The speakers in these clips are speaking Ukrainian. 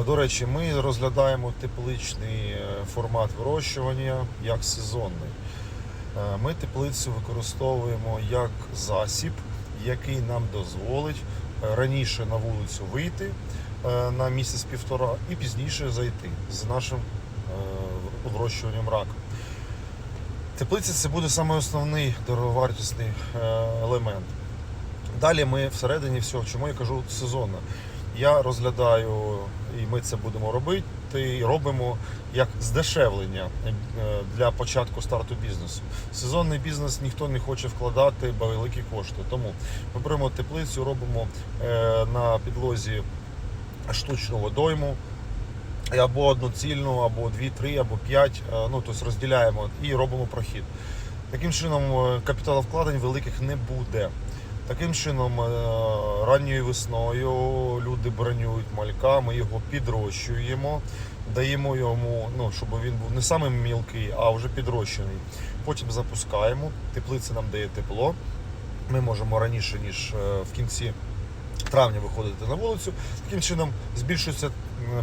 Е, До речі, ми розглядаємо тепличний е, формат вирощування як сезонний. Е, Ми теплицю використовуємо як засіб, який нам дозволить раніше на вулицю вийти на місяць-півтора і пізніше зайти з нашим вирощуванням рака. Теплиця це буде саме основний дороговартісний елемент. Далі ми всередині всього, чому я кажу сезонно. Я розглядаю, і ми це будемо робити, і робимо як здешевлення е, для початку старту бізнесу. Сезонний бізнес ніхто не хоче вкладати великі кошти. Тому ми беремо теплицю, робимо е, на підлозі штучну водойму. Або одну цільну, або дві, три, або п'ять. е, Ну тобто розділяємо і робимо прохід. Таким чином е, капіталовкладень великих не буде. Таким чином, е, ранньою весною люди бронюють малька, ми його підрощуємо, даємо йому, ну, щоб він був не самим мілкий, а вже підрощений. Потім запускаємо, теплиця нам дає тепло. Ми можемо раніше, ніж е, в кінці травня виходити на вулицю. Таким чином збільшується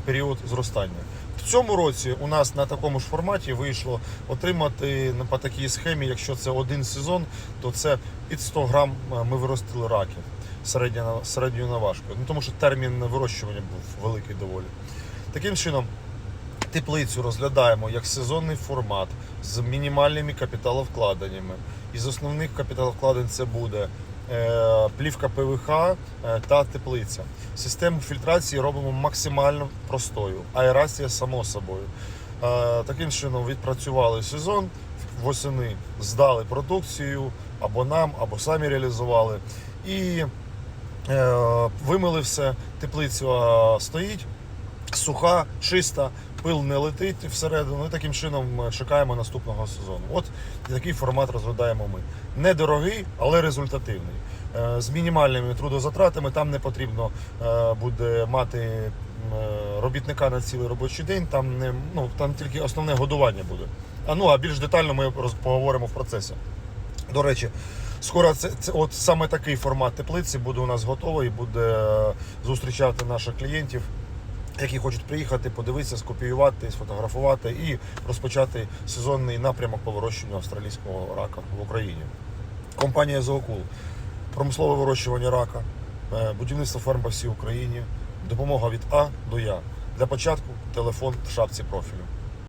період зростання. В цьому році у нас на такому ж форматі вийшло отримати по такій схемі, якщо це один сезон, то це під 100 грам е, ми виростили раків середньою наважкою. Ну, тому що термін вирощування був великий доволі. Таким чином, теплицю розглядаємо як сезонний формат з мінімальними капіталовкладеннями. Із основних капіталовкладень це буде плівка ПВХ е, та теплиця. Систему фільтрації робимо максимально простою. Аерація само собою. Е, Таким чином відпрацювали сезон, восени здали продукцію або нам, або самі реалізували. І е, вимили все, теплиця стоїть, суха, чиста, пил не летить всередину. І таким чином чекаємо наступного сезону. От такий формат розглядаємо ми. Недорогий, але результативний. Е, З мінімальними трудозатратами там не потрібно е, буде мати е, робітника на цілий робочий день. Там не ну там тільки основне годування буде. А ну а більш детально ми поговоримо в процесі. До речі, скоро це, це от саме такий формат теплиці буде у нас готовий, буде зустрічати наших клієнтів, які хочуть приїхати, подивитися, скопіювати, сфотографувати і розпочати сезонний напрямок по вирощуванню австралійського рака в Україні. Компанія Зоокул, промислове вирощування рака, е, будівництво ферм по всій Україні, допомога від А до Я. Для початку телефон в шапці профілю.